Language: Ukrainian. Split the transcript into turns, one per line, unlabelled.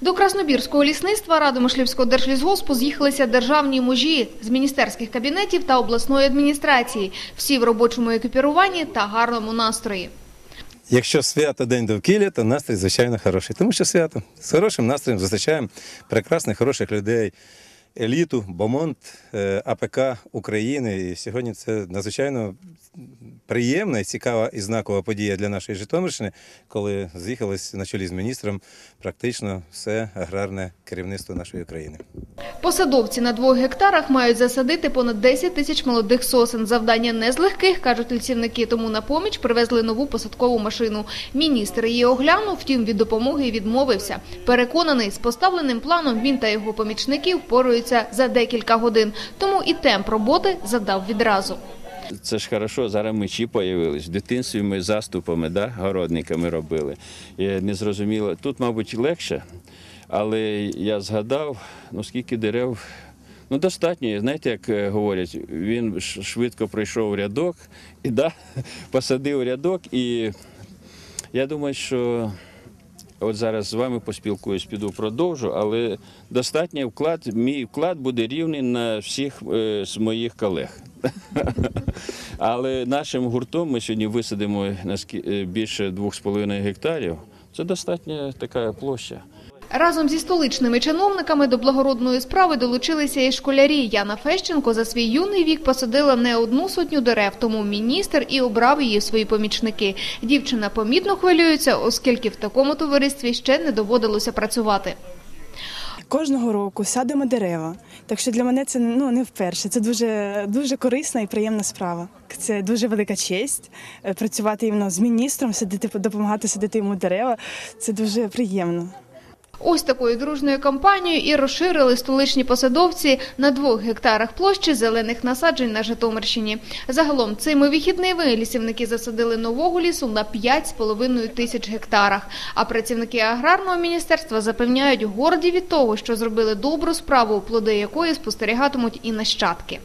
До Краснобірського лісництва Радомишлівського держлісгоспу з'їхалися державні мужі з міністерських кабінетів та обласної адміністрації. Всі в робочому екіпіруванні та гарному настрої.
Якщо свято День довкілля, то настрій, звичайно, хороший. Тому що свято з хорошим настроєм зустрічаємо прекрасних, хороших людей, еліту, Бомонд, е, АПК України. І сьогодні це надзвичайно приємна і цікава і знакова подія для нашої Житомирщини, коли з'їхалось на чолі з міністром практично все аграрне керівництво нашої країни.
Посадовці на двох гектарах мають засадити понад 10 тисяч молодих сосен. Завдання не з легких, кажуть лісівники, тому на поміч привезли нову посадкову машину. Міністр її оглянув, втім від допомоги відмовився. Переконаний, з поставленим планом він та його помічники впораються за декілька годин. Тому і темп роботи задав відразу.
Це ж хорошо, зараз мечі появились. В дитинстві ми заступами, да, городниками робили. Не зрозуміло. Тут, мабуть, легше, але я згадав, ну скільки дерев. Ну, достатньо, знаєте, як е, говорять, він швидко пройшов рядок і да, посадив рядок. І я думаю, що от зараз з вами поспілкуюсь, піду продовжу, але достатній вклад, мій вклад буде рівний на всіх е, з моїх колег. Але нашим гуртом ми сьогодні висадимо е, більше 2,5 гектарів. Це достатня така площа.
Разом зі столичними чиновниками до благородної справи долучилися і школярі. Яна Фещенко за свій юний вік посадила не одну сотню дерев, тому міністр і обрав її свої помічники. Дівчина помітно хвилюється, оскільки в такому товаристві ще не доводилося працювати.
Кожного року садимо дерева. Так що для мене це ну не вперше. Це дуже дуже корисна і приємна справа. Це дуже велика честь е, працювати іменно з міністром, садити, допомагати садити йому дерева. Це дуже приємно.
Ось такою дружною кампанією і розширили столичні посадовці на двох гектарах площі зелених насаджень на Житомирщині. Загалом цими вихідними лісівники засадили нового лісу на 5,5 тисяч гектарах. А працівники аграрного міністерства запевняють горді від того, що зробили добру справу, плоди якої спостерігатимуть і нащадки.